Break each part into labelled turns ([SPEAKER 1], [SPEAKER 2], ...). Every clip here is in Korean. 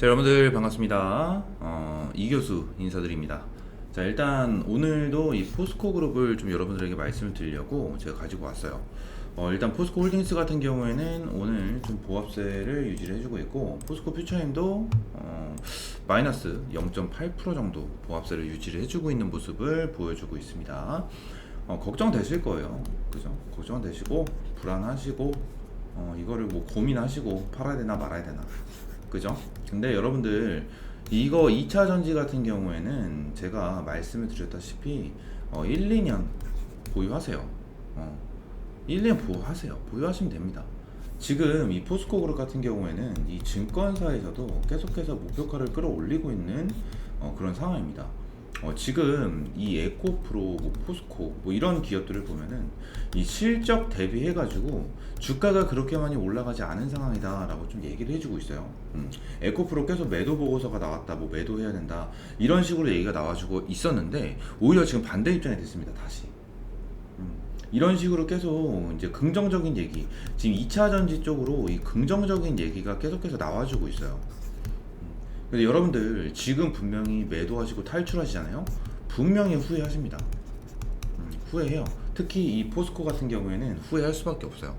[SPEAKER 1] 자 여러분들 반갑습니다. 어, 이 교수 인사드립니다. 자 일단 오늘도 이 포스코 그룹을 좀 여러분들에게 말씀을 드리려고 제가 가지고 왔어요. 어, 일단 포스코 홀딩스 같은 경우에는 오늘 좀 보합세를 유지를 해주고 있고 포스코 퓨처엠도 어, 마이너스 0.8% 정도 보합세를 유지를 해주고 있는 모습을 보여주고 있습니다. 어, 걱정되실 거예요. 그죠? 걱정되시고 불안하시고 어, 이거를 뭐 고민하시고 팔아야 되나 말아야 되나. 그죠? 근데 여러분들 이거 2차 전지 같은 경우에는 제가 말씀을 드렸다시피 어, 1, 2년 보유하세요. 어, 1, 2년 보유하세요. 보유하시면 됩니다. 지금 이 포스코 그룹 같은 경우에는 이 증권사에서도 계속해서 목표가를 끌어올리고 있는 어, 그런 상황입니다. 어, 지금 이 에코프로, 뭐 포스코 뭐 이런 기업들을 보면은 이 실적 대비해 가지고 주가가 그렇게 많이 올라가지 않은 상황이다라고 좀 얘기를 해주고 있어요. 음, 에코프로 계속 매도 보고서가 나왔다, 뭐 매도해야 된다 이런 식으로 얘기가 나와주고 있었는데 오히려 지금 반대 입장이 됐습니다. 다시. 음, 이런 식으로 계속 이제 긍정적인 얘기 지금 2차 전지 쪽으로 이 긍정적인 얘기가 계속해서 나와주고 있어요. 근데 여러분들 지금 분명히 매도하시고 탈출하시잖아요. 분명히 후회하십니다. 음, 후회해요. 특히 이 포스코 같은 경우에는 후회할 수밖에 없어요.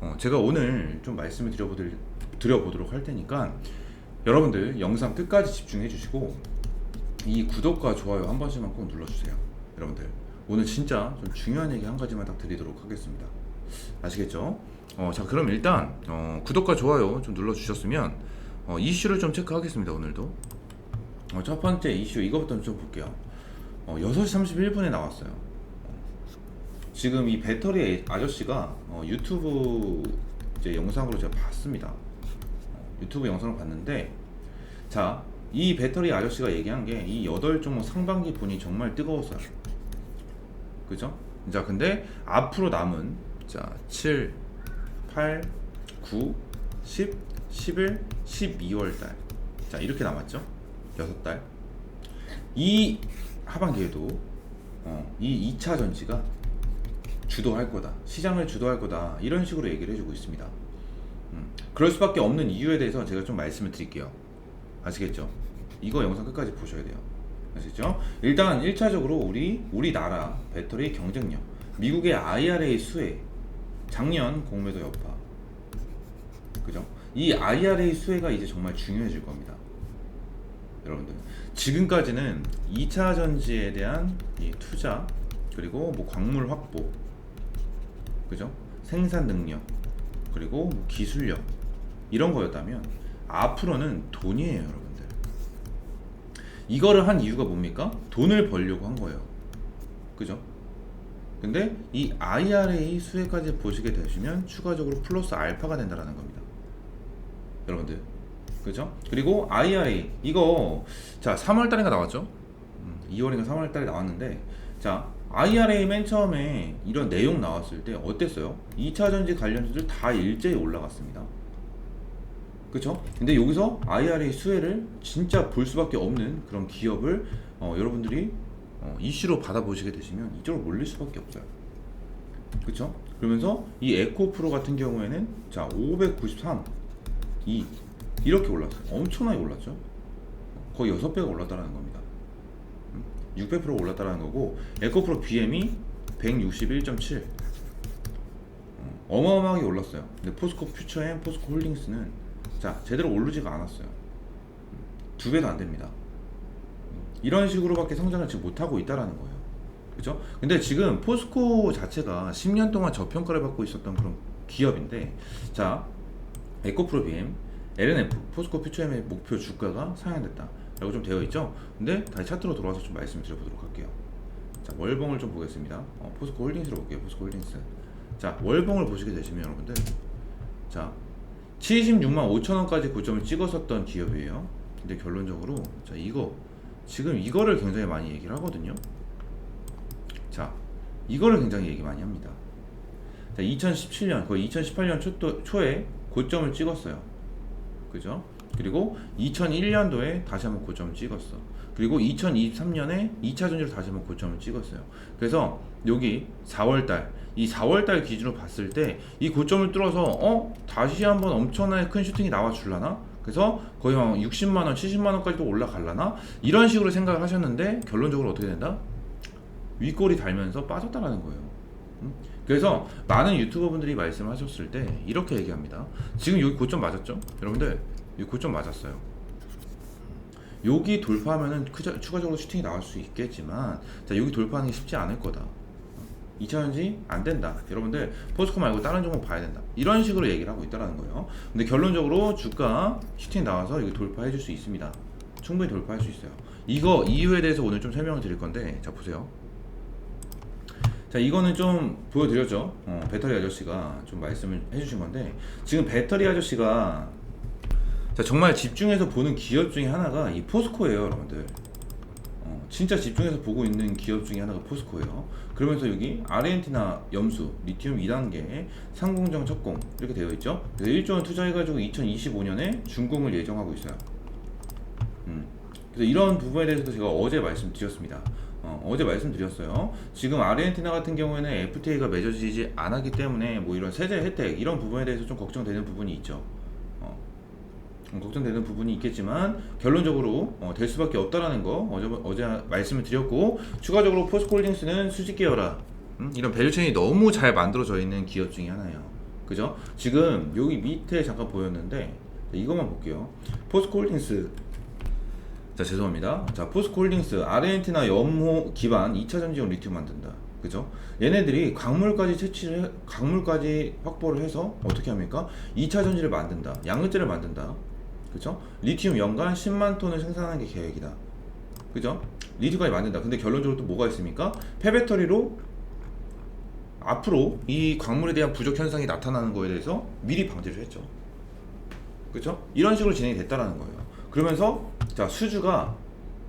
[SPEAKER 1] 어, 제가 오늘 좀 말씀을 드려보들, 드려보도록 할 테니까 여러분들 영상 끝까지 집중해 주시고 이 구독과 좋아요 한 번씩만 꼭 눌러주세요. 여러분들 오늘 진짜 좀 중요한 얘기 한 가지만 딱 드리도록 하겠습니다. 아시겠죠? 어, 자 그럼 일단 어, 구독과 좋아요 좀 눌러주셨으면 어, 이슈를 좀 체크하겠습니다 오늘도. 어, 첫 번째 이슈 이거부터 좀 볼게요. 어, 6시 31분에 나왔어요. 어, 지금 이 배터리 아저씨가 어, 유튜브 이제 영상으로 제가 봤습니다. 어, 유튜브 영상을 봤는데 자 이 배터리 아저씨가 얘기한 게 이 8종목 상반기 분이 정말 뜨거웠어요. 그죠? 자 근데 앞으로 남은 자 7, 8, 9, 10, 11, 12월 달. 자, 이렇게 남았죠? 6달. 이 하반기에도 어, 이 2차 전지가 주도할 거다. 시장을 주도할 거다. 이런 식으로 얘기를 해주고 있습니다. 음, 그럴 수밖에 없는 이유에 대해서 제가 좀 말씀을 드릴게요. 아시겠죠? 이거 영상 끝까지 보셔야 돼요. 아시죠? 일단 1차적으로 우리 우리나라 배터리 경쟁력, 미국의 IRA 수혜, 작년 공매도 여파, 그죠? 이 IRA 수혜가 이제 정말 중요해질 겁니다. 여러분들 지금까지는 2차 전지에 대한 이 투자 그리고 뭐 광물 확보 그죠? 생산 능력 그리고 뭐 기술력 이런 거였다면 앞으로는 돈이에요, 여러분들. 이거를 한 이유가 뭡니까? 돈을 벌려고 한 거예요. 그죠? 근데 이 IRA 수혜까지 보시게 되시면 추가적으로 플러스 알파가 된다라는 겁니다. 여러분들. 그죠? 그리고 IRA 이거 자 3월 달인가 나왔죠? 음, 2월인가 3월 달에 나왔는데 자 IRA 맨 처음에 이런 내용 나왔을 때 어땠어요? 2차 전지 관련주들 다 일제히 올라갔습니다. 그쵸? 근데 여기서 IRA 수혜를 진짜 볼 수밖에 없는 그런 기업을 어, 여러분들이 어, 이슈로 받아보시게 되시면 이쪽으로 몰릴 수밖에 없어요. 그쵸? 그러면서 이 에코프로 같은 경우에는 자 593, 2 이렇게 올랐어요. 엄청나게 올랐죠. 거의 6배가 올랐다는 겁니다. 600% 올랐다는 거고 에코프로 BM이 161.7 어, 어마어마하게 올랐어요. 근데 포스코 퓨처앤 포스코 홀딩스는 자 제대로 오르지가 않았어요. 두 배도 안 됩니다. 이런 식으로밖에 성장을 지금 못하고 있다라는 거예요. 그죠? 근데 지금 포스코 자체가 10년 동안 저평가를 받고 있었던 그런 기업인데, 자, 에코프로 BM, LNF, 포스코 퓨처엠의 목표 주가가 상향됐다. 라고 좀 되어 있죠? 근데 다시 차트로 돌아와서 좀 말씀을 드려보도록 할게요. 자, 월봉을 좀 보겠습니다. 어, 포스코 홀딩스로 볼게요. 포스코 홀딩스. 자, 월봉을 보시게 되시면 여러분들, 자, 76만 5천 원까지 고점을 찍었었던 기업이에요. 근데 결론적으로, 자, 이거, 지금 이거를 굉장히 많이 얘기를 하거든요. 자, 이거를 굉장히 얘기 많이 합니다. 자, 2017년, 거의 2018년 초, 초에 고점을 찍었어요. 그죠? 그리고 2001년도에 다시 한번 고점을 찍었어. 그리고 2023년에 2차 전지로 다시 한번 고점을 찍었어요. 그래서 여기 4월달, 이 4월달 기준으로 봤을 때 이 고점을 뚫어서 어 다시 한번 엄청나게 큰 슈팅이 나와 줄라나? 그래서 거의 한 60만 원, 70만 원까지도 올라갈라나 이런 식으로 생각을 하셨는데 결론적으로 어떻게 된다? 윗골이 달면서 빠졌다라는 거예요. 음? 그래서 많은 유튜버분들이 말씀하셨을 때 이렇게 얘기합니다. 지금 여기 고점 맞았죠? 여러분들 여기 고점 맞았어요. 여기 돌파하면은 크자- 추가적으로 슈팅이 나올 수 있겠지만 자 여기 돌파하는 게 쉽지 않을 거다. 2차전지 안 된다. 여러분들 포스코 말고 다른 종목 봐야 된다. 이런 식으로 얘기를 하고 있다라는 거예요. 근데 결론적으로 주가 슈팅 나와서 이거 돌파해 줄 수 있습니다. 충분히 돌파할 수 있어요. 이거 이유에 대해서 오늘 좀 설명을 드릴 건데 자 보세요. 자 이거는 좀 보여드렸죠. 어, 배터리 아저씨가 좀 말씀을 해주신 건데 지금 배터리 아저씨가 자 정말 집중해서 보는 기업 중에 하나가 이 포스코예요, 여러분들. 어, 진짜 집중해서 보고 있는 기업 중에 하나가 포스코예요. 그러면서 여기 아르헨티나 염수, 리튬 2단계, 상공정 첫공 이렇게 되어 있죠. 그래서 1조 원 투자해가지고 2025년에 준공을 예정하고 있어요. 음. 그래서 이런 부분에 대해서도 제가 어제 말씀드렸습니다. 어, 제 말씀드렸어요. 지금 아르헨티나 같은 경우에는 FTA가 맺어지지 않았기 때문에 뭐 이런 세제 혜택 이런 부분에 대해서 좀 걱정되는 부분이 있죠. 어, 좀 걱정되는 부분이 있겠지만 결론적으로 어, 될 수밖에 없다라는 거 어제 어제 말씀을 드렸고 추가적으로 포스코홀딩스는 수직 계열화 음? 이런 밸류체인이 너무 잘 만들어져 있는 기업 중에 하나예요. 그죠? 지금 여기 밑에 잠깐 보였는데 이것만 볼게요. 포스코홀딩스 자 죄송합니다. 자 포스코홀딩스 아르헨티나 염호 기반 2차 전지용 리튬 만든다. 그죠? 얘네들이 광물까지 채취를 해, 광물까지 확보를 해서 어떻게 합니까? 2차 전지를 만든다. 양극재를 만든다. 그죠? 리튬 연간 10만 톤을 생산하는 게 계획이다. 그죠? 리튬까지 만든다. 근데 결론적으로 또 뭐가 있습니까? 폐배터리로 앞으로 이 광물에 대한 부족 현상이 나타나는 거에 대해서 미리 방지를 했죠. 그렇죠? 이런 식으로 진행이 됐다라는 거예요. 그러면서 자 수주가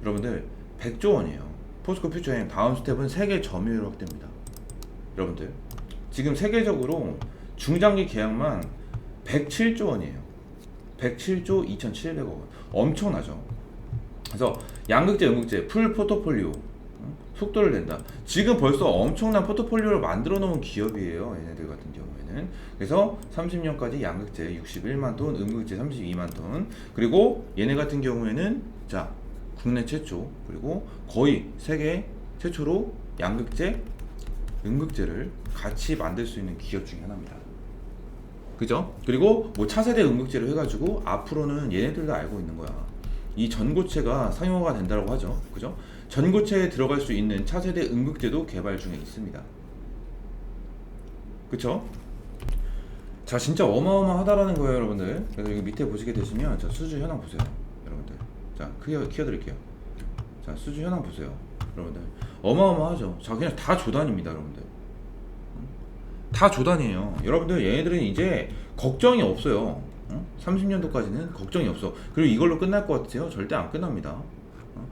[SPEAKER 1] 여러분들 100조 원이에요. 포스코 퓨처엠 다음 스텝은 세계 점유율 확대입니다. 여러분들 지금 세계적으로 중장기 계약만 107조 원이에요. 107조 2,700억 원. 엄청나죠. 그래서 양극재, 음극재, 풀 포트폴리오 음, 속도를 낸다. 지금 벌써 엄청난 포트폴리오를 만들어 놓은 기업이에요. 얘네들 같은 경우 에는. 그래서 30년까지 양극재 61만 톤, 음극재 32만 톤. 그리고 얘네 같은 경우에는 자 국내 최초 그리고 거의 세계 최초로 양극재, 음극재를 같이 만들 수 있는 기업 중에 하나입니다. 그죠? 그리고 뭐 차세대 음극재를 해가지고 앞으로는 얘네들도 알고 있는 거야. 이 전고체가 상용화가 된다고 하죠. 그죠? 전고체에 들어갈 수 있는 차세대 음극재도 개발 중에 있습니다. 그쵸? 자, 진짜 어마어마하다라는 거예요, 여러분들. 그래서 여기 밑에 보시게 되시면, 자, 수주 현황 보세요. 여러분들. 자, 키워, 키워드릴게요. 자, 수주 현황 보세요. 여러분들. 어마어마하죠. 자, 그냥 다 조단입니다, 여러분들. 다 조단이에요. 여러분들 얘네들은 이제 걱정이 없어요. 어? 30년도까지는 걱정이 없어. 그리고 이걸로 끝날 것 같아요? 절대 안 끝납니다. 어?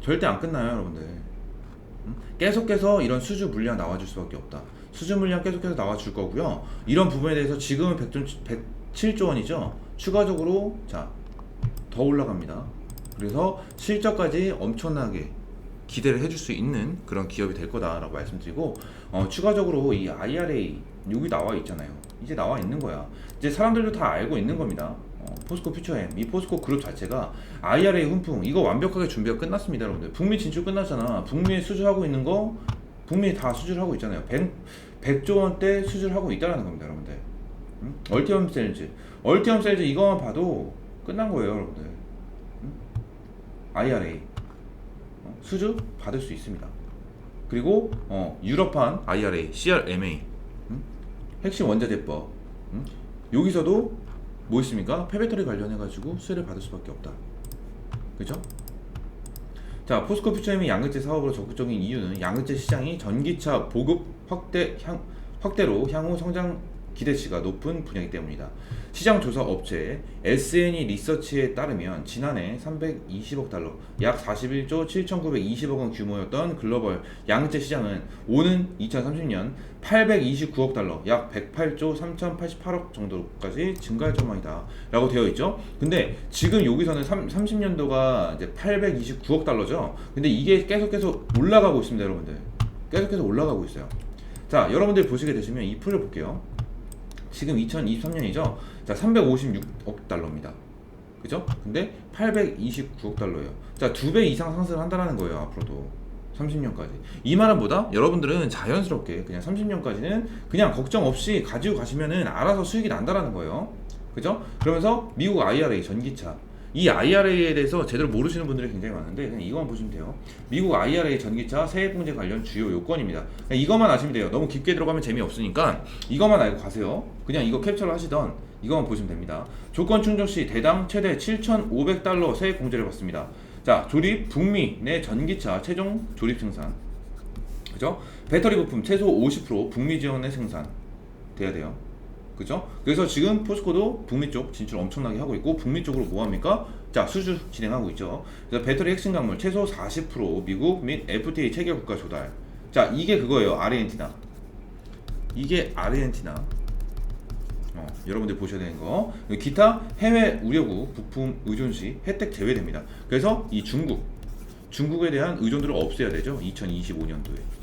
[SPEAKER 1] 절대 안 끝나요, 여러분들. 음? 계속해서 이런 수주 물량 나와줄 수밖에 없다. 수주 물량 계속해서 나와줄 거고요. 이런 부분에 대해서 지금은 100조, 107조 원이죠. 추가적으로 자 더 올라갑니다. 그래서 실적까지 엄청나게 기대를 해줄 수 있는 그런 기업이 될 거다라고 말씀드리고 어, 추가적으로 이 IRA 여기 나와 있잖아요. 이제 나와 있는 거야. 이제 사람들도 다 알고 있는 겁니다. 어, 포스코 퓨처엠 이 포스코 그룹 자체가 IRA 훈풍 이거 완벽하게 준비가 끝났습니다, 여러분들. 북미 진출 끝났잖아. 북미에 수주하고 있는 거 북미 다 수주를 하고 있잖아요. 100, 100조 원대 수주를 하고 있다라는 겁니다, 여러분들. 음? 얼티엄 셀즈, 얼티엄 셀즈 이거만 봐도 끝난 거예요, 여러분들. 음? IRA 어, 수주 받을 수 있습니다. 그리고 어, 유럽판 IRA, CRMA 음? 핵심 원자재법 음? 여기서도 뭐 있습니까? 폐배터리 관련해 가지고 수혜를 받을 수밖에 없다. 그죠? 자, 포스코 퓨처엠이 양극재 사업으로 적극적인 이유는 양극재 시장이 전기차 보급 확대 향, 확대로 향후 성장 기대치가 높은 분야이기 때문이다. 시장 조사 업체 SNE 리서치에 따르면 지난해 320억 달러, 약 41조 7,920억 원 규모였던 글로벌 양극재 시장은 오는 2030년 829억 달러, 약 108조 3,088억 정도까지 증가할 전망이다. 라고 되어 있죠. 근데 지금 여기서는 3, 30년도가 이제 829억 달러죠. 근데 이게 계속해서 올라가고 있습니다, 여러분들. 계속해서 올라가고 있어요. 자, 여러분들 보시게 되시면 이 풀을 볼게요. 지금 2023년이죠. 자, 356억 달러입니다. 그죠? 근데 829억 달러예요. 자, 두 배 이상 상승을 한다는 거예요, 앞으로도. 30년까지. 이 말은 뭐다? 여러분들은 자연스럽게 그냥 30년까지는 그냥 걱정 없이 가지고 가시면은 알아서 수익이 난다라는 거예요. 그죠? 그러면서 미국 IRA 전기차. 이 IRA에 대해서 제대로 모르시는 분들이 굉장히 많은데 그냥 이것만 보시면 돼요. 미국 IRA 전기차 세액공제 관련 주요 요건입니다. 이것만 아시면 돼요. 너무 깊게 들어가면 재미없으니까 이것만 알고 가세요. 그냥 이거 캡처를 하시던 이것만 보시면 됩니다. 조건 충족 시 대당 최대 7,500달러 세액 공제를 받습니다. 자, 조립 북미 내 전기차 최종 조립 생산. 그죠? 배터리 부품 최소 50% 북미 내 생산 돼야 돼요. 그죠? 그래서 지금 포스코도 북미 쪽 진출 엄청나게 하고 있고 북미 쪽으로 뭐 합니까? 자, 수주 진행하고 있죠. 그래서 배터리 핵심 광물 최소 40% 미국 및 FTA 체결 국가 조달. 자, 이게 그거예요. 아르헨티나. 이게 아르헨티나. 어, 여러분들 보셔야 되는 거. 기타 해외 우려국 부품 의존 시 혜택 제외됩니다. 그래서 이 중국, 중국에 대한 의존도를 없애야 되죠. 2025년도에.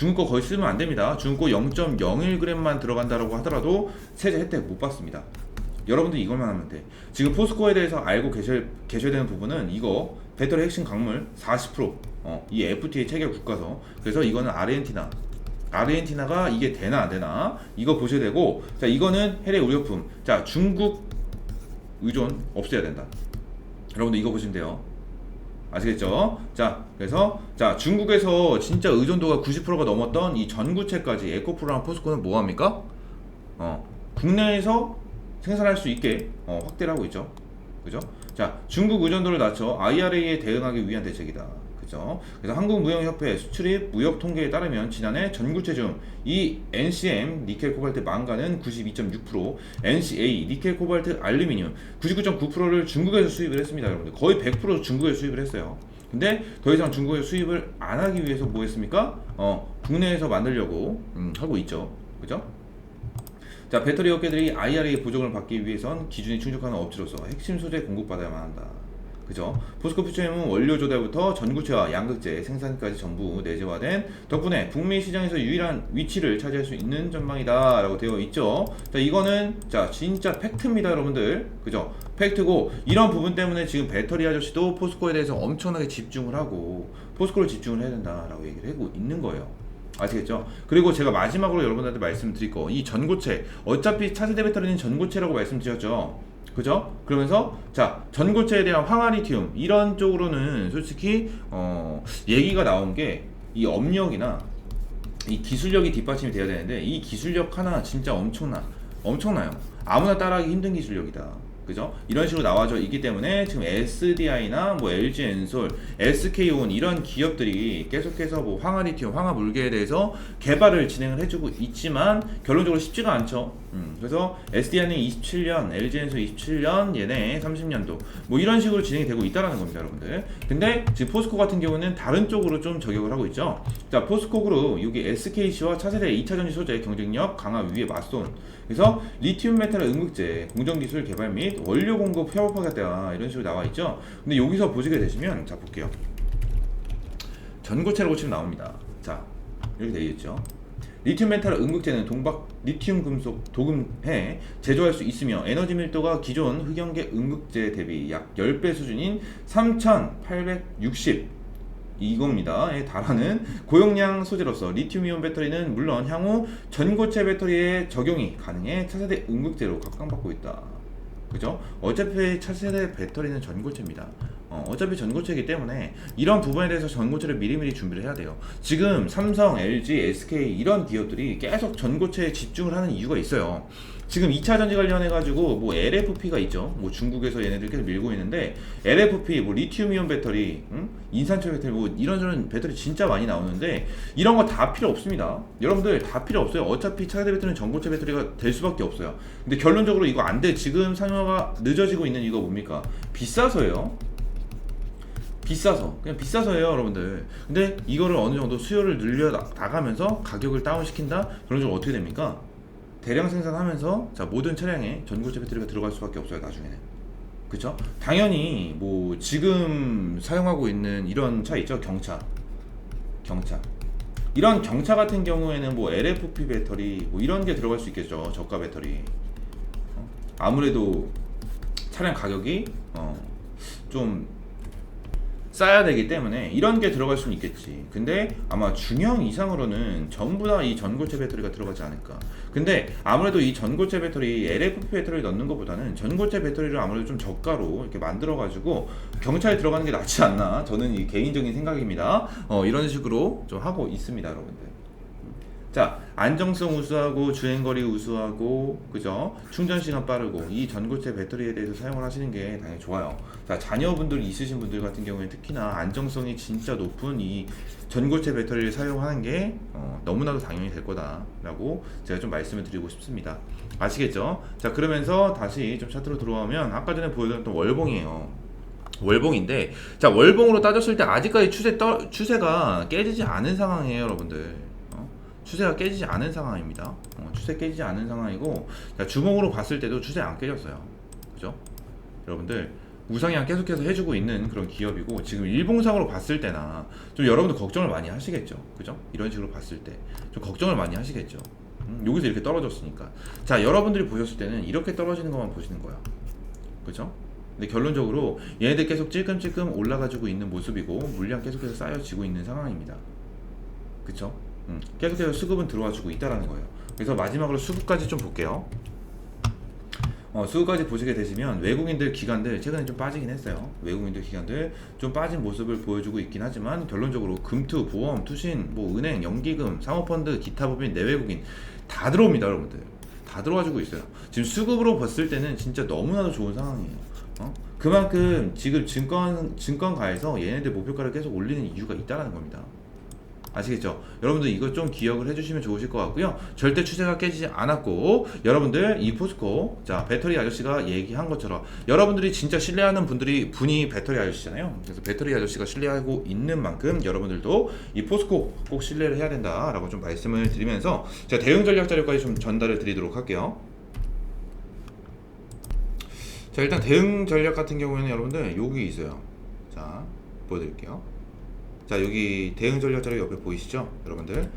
[SPEAKER 1] 중국 거 거의 쓰면 안 됩니다. 중국 거 0.01g만 들어간다라고 하더라도 세제 혜택 못 받습니다. 여러분들 이것만 하면 돼. 지금 포스코에 대해서 알고 계셔, 계셔야 되는 부분은 이거 배터리 핵심 광물 40% 어, 이 FTA 체결 국가서 그래서 이거는 아르헨티나 아르헨티나가 이게 되나 안 되나 이거 보셔야 되고 자 이거는 해외 의료품 자 중국 의존 없애야 된다 여러분들 이거 보시면 돼요 아시겠죠? 자 그래서 자 중국에서 진짜 의존도가 90%가 넘었던 이 전구체까지 에코프로랑 포스코는 뭐 합니까? 어 국내에서 생산할 수 있게 어, 확대를 하고 있죠 그죠? 자 중국 의존도를 낮춰 IRA에 대응하기 위한 대책이다 그죠? 그래서 한국무역협회 수출입 무역 통계에 따르면 지난해 전구체 중 이 NCM 니켈 코발트 망간은 92.6%, NCA 니켈 코발트 알루미늄 99.9%를 중국에서 수입을 했습니다, 여러분들. 거의 100% 중국에서 수입을 했어요. 근데 더 이상 중국에서 수입을 안 하기 위해서 뭐 했습니까? 어, 국내에서 만들려고 음, 하고 있죠. 그죠? 자, 배터리 업계들이 IRA 보정을 받기 위해선 기준이 충족하는 업체로서 핵심 소재 공급받아야만 한다. 그죠? 포스코 퓨처엠은 원료 조달부터 전구체와 양극재 생산까지 전부 내재화된 덕분에 북미 시장에서 유일한 위치를 차지할 수 있는 전망이다 라고 되어 있죠. 자, 이거는 자 진짜 팩트입니다, 여러분들. 그죠? 팩트고 이런 부분 때문에 지금 배터리 아저씨도 포스코에 대해서 엄청나게 집중을 하고 포스코를 집중을 해야 된다 라고 얘기를 하고 있는 거예요. 아시겠죠? 그리고 제가 마지막으로 여러분들한테 말씀드릴 거, 이 전고체, 어차피 차세대 배터리는 전고체라고 말씀드렸죠. 그죠? 그러면서 자 전고체에 대한 황화리튬 이런 쪽으로는 솔직히 어, 얘기가 나온 게 이 업력이나 이 기술력이 뒷받침이 돼야 되는데 이 기술력 하나 진짜 엄청나 엄청나요. 아무나 따라하기 힘든 기술력이다. 그죠? 이런 식으로 나와져 있기 때문에 지금 SDI나 뭐 LG 엔솔, SK온 이런 기업들이 계속해서 뭐 황화리튬, 황화물계에 대해서 개발을 진행을 해주고 있지만 결론적으로 쉽지가 않죠. 음, 그래서 SDI는 27년, LG 엔솔 27년, 얘네 30년도 뭐 이런 식으로 진행이 되고 있다라는 겁니다, 여러분들. 근데 지금 포스코 같은 경우는 다른 쪽으로 좀 저격을 하고 있죠. 자, 포스코 그룹 여기 SKC와 차세대 2차전지 소재 경쟁력 강화 위에 맞선. 그래서 리튬 메탈 응급제 공정 기술 개발 및 원료 공급 협업하겠다 이런 식으로 나와 있죠. 근데 여기서 보시게 되시면 자 볼게요. 전고체라고 치면 나옵니다. 자 이렇게 되어 있죠. 리튬 메탈 응급제는 동박 리튬 금속 도금해 제조할 수 있으며 에너지 밀도가 기존 흑연계 응급제 대비 약 10배 수준인 3,860 이겁니다.에 달하는 고용량 소재로서 리튬이온 배터리는 물론 향후 전고체 배터리에 적용이 가능해 차세대 응급제로 각광받고 있다. 그죠? 어차피 차세대 배터리는 전고체입니다. 어, 어차피 전고체이기 때문에 이런 부분에 대해서 전고체를 미리미리 준비를 해야 돼요. 지금 삼성, LG, SK 이런 기업들이 계속 전고체에 집중을 하는 이유가 있어요. 지금 2차 전지 관련해 가지고 뭐 LFP가 있죠. 뭐 중국에서 얘네들 계속 밀고 있는데 LFP 뭐 리튬이온 배터리, 응? 인산철 배터리 뭐 이런저런 배터리 진짜 많이 나오는데 이런 거 다 필요 없습니다. 여러분들 다 필요 없어요. 어차피 차세대 배터리는 전고체 배터리가 될 수밖에 없어요. 근데 결론적으로 이거 안 돼. 지금 상용화가 늦어지고 있는 이거 뭡니까? 비싸서예요. 비싸서 그냥 비싸서예요 여러분들 근데 이거를 어느 정도 수요를 늘려 나- 나가면서 가격을 다운 시킨다 그런 쪽 어떻게 됩니까 대량 생산하면서 자 모든 차량에 전고체 배터리가 들어갈 수밖에 없어요 나중에는. 그쵸? 당연히 뭐 지금 사용하고 있는 이런 차 있죠? 경차. 경차. 이런 경차 같은 경우에는 뭐 LFP 배터리 뭐 이런 게 들어갈 수 있겠죠 저가 배터리. 어? 아무래도 차량 가격이 어, 좀 싸야 되기 때문에 이런 게 들어갈 수는 있겠지. 근데 아마 중형 이상으로는 전부 다 이 전고체 배터리가 들어가지 않을까. 근데 아무래도 이 전고체 배터리 LFP 배터리를 넣는 것보다는 전고체 배터리를 아무래도 좀 저가로 이렇게 만들어 가지고 경차에 들어가는 게 낫지 않나. 저는 이 개인적인 생각입니다. 어, 이런 식으로 좀 하고 있습니다, 여러분들. 자 안정성 우수하고 주행거리 우수하고 그죠? 충전 시간 빠르고 이 전고체 배터리에 대해서 사용을 하시는 게 당연히 좋아요. 자 자녀분들 있으신 분들 같은 경우에 특히나 안정성이 진짜 높은 이 전고체 배터리를 사용하는 게 어, 너무나도 당연히 될 거다라고 제가 좀 말씀을 드리고 싶습니다. 아시겠죠? 자 그러면서 다시 좀 차트로 들어오면 아까 전에 보여드렸던 월봉이에요. 월봉인데 자 월봉으로 따졌을 때 아직까지 추세 떠, 추세가 깨지지 않은 상황이에요 여러분들. 어? 추세가 깨지지 않은 상황입니다. 어, 추세 깨지지 않은 상황이고 자, 주봉으로 봤을 때도 추세 안 깨졌어요. 그죠? 여러분들 우상향 계속해서 해주고 있는 그런 기업이고 지금 일봉상으로 봤을 때나 좀 여러분들 걱정을 많이 하시겠죠. 그죠? 이런 식으로 봤을 때 좀 걱정을 많이 하시겠죠. 음, 여기서 이렇게 떨어졌으니까. 자 여러분들이 보셨을 때는 이렇게 떨어지는 것만 보시는 거야 그죠? 근데 결론적으로 얘네들 계속 찔끔찔끔 올라가지고 있는 모습이고 물량 계속해서 쌓여지고 있는 상황입니다. 그쵸? 음, 계속해서 수급은 들어와주고 있다라는 거예요. 그래서 마지막으로 수급까지 좀 볼게요. 어, 수급까지 보시게 되시면 외국인들 기관들 최근에 좀 빠지긴 했어요. 외국인들 기관들 좀 빠진 모습을 보여주고 있긴 하지만 결론적으로 금투, 보험, 투신, 뭐 은행, 연기금, 사모펀드, 기타 법인, 내외국인 다 들어옵니다, 여러분들. 다 들어와주고 있어요. 지금 수급으로 봤을 때는 진짜 너무나도 좋은 상황이에요. 어? 그만큼 지금 증권 증권가에서 얘네들 목표가를 계속 올리는 이유가 있다라는 겁니다. 아시겠죠? 여러분들 이거 좀 기억을 해주시면 좋으실 것 같고요. 절대 추세가 깨지지 않았고 여러분들 이 포스코 자 배터리 아저씨가 얘기한 것처럼 여러분들이 진짜 신뢰하는 분들이 분이 배터리 아저씨잖아요. 그래서 배터리 아저씨가 신뢰하고 있는 만큼 여러분들도 이 포스코 꼭 신뢰를 해야 된다라고 좀 말씀을 드리면서 제가 대응 전략 자료까지 좀 전달을 드리도록 할게요. 자 일단 대응 전략 같은 경우에는 여러분들 여기 있어요. 자 보여드릴게요. 자 여기 대응 전략 자료 옆에 보이시죠 여러분들?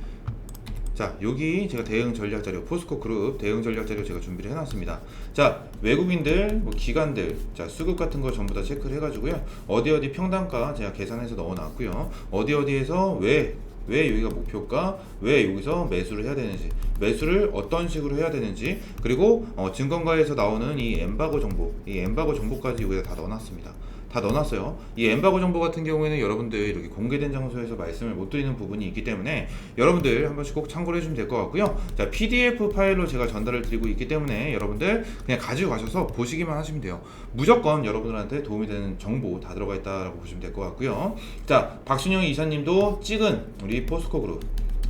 [SPEAKER 1] 자 여기 제가 대응 전략 자료 포스코 그룹 대응 전략 자료 제가 준비를 해놨습니다. 자 외국인들 뭐 기관들 자 수급 같은 거 전부 다 체크를 해가지고요. 어디 어디 평단가 제가 계산해서 넣어놨고요. 어디 어디에서 왜왜 여기가 목표가 왜 여기서 매수를 해야 되는지 매수를 어떤 식으로 해야 되는지 그리고 어, 증권가에서 나오는 이 엠바고 정보 이 엠바고 정보까지 여기다 다 넣어놨습니다 다 넣어놨어요. 이 엠바고 정보 같은 경우에는 여러분들 이렇게 공개된 장소에서 말씀을 못 드리는 부분이 있기 때문에 여러분들 한 번씩 꼭 참고를 해주면 될 것 같고요. 자, PDF 파일로 제가 전달을 드리고 있기 때문에 여러분들 그냥 가지고 가셔서 보시기만 하시면 돼요. 무조건 여러분들한테 도움이 되는 정보 다 들어가 있다라고 보시면 될 것 같고요. 자, 박순영 이사님도 찍은 우리 포스코 그룹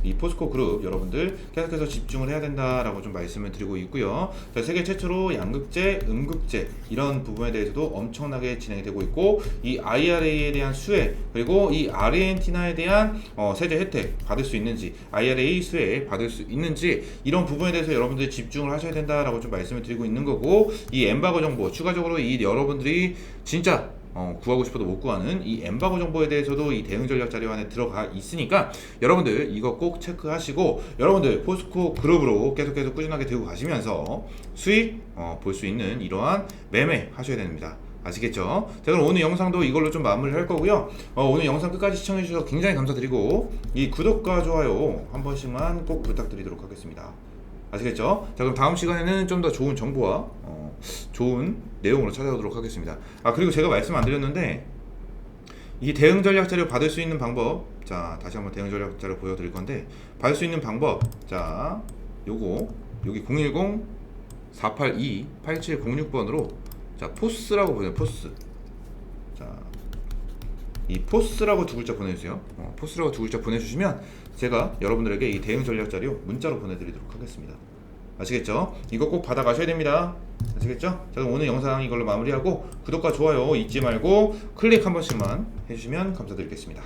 [SPEAKER 1] 이 포스코 그룹 여러분들 계속해서 집중을 해야 된다라고 좀 말씀을 드리고 있고요. 자, 세계 최초로 양극재, 음극재 이런 부분에 대해서도 엄청나게 진행이 되고 있고 이 IRA에 대한 수혜 그리고 이 아르헨티나에 대한 어, 세제 혜택 받을 수 있는지 IRA 수혜 받을 수 있는지 이런 부분에 대해서 여러분들이 집중을 하셔야 된다라고 좀 말씀을 드리고 있는 거고 이 엠바고 정보 추가적으로 이 여러분들이 진짜 어, 구하고 싶어도 못 구하는 이 엠바고 정보에 대해서도 이 대응 전략 자료 안에 들어가 있으니까 여러분들 이거 꼭 체크하시고 여러분들 포스코 그룹으로 계속해서 꾸준하게 들고 가시면서 수익 어, 볼 수 있는 이러한 매매 하셔야 됩니다. 아시겠죠? 자 그럼 오늘 영상도 이걸로 좀 마무리를 할 거고요. 어, 오늘 영상 끝까지 시청해 주셔서 굉장히 감사드리고 이 구독과 좋아요 한 번씩만 꼭 부탁드리도록 하겠습니다. 아시겠죠? 자 그럼 다음 시간에는 좀 더 좋은 정보와 어, 좋은 내용으로 찾아오도록 하겠습니다. 아 그리고 제가 말씀 안 드렸는데 이 대응 전략 자료 받을 수 있는 방법 자 다시 한번 대응 전략 자료 보여드릴 건데 받을 수 있는 방법 자 요거 여기 010 482 8706번으로 자 포스라고 보내요 포스. 자이 포스라고 두 글자 보내주세요. 어, 포스라고 두 글자 보내주시면 제가 여러분들에게 이 대응 전략 자료 문자로 보내드리도록 하겠습니다 아시겠죠? 이거 꼭 받아가셔야 됩니다 아시겠죠? 자 오늘 영상 이걸로 마무리하고 구독과 좋아요 잊지 말고 클릭 한 번씩만 해주시면 감사드리겠습니다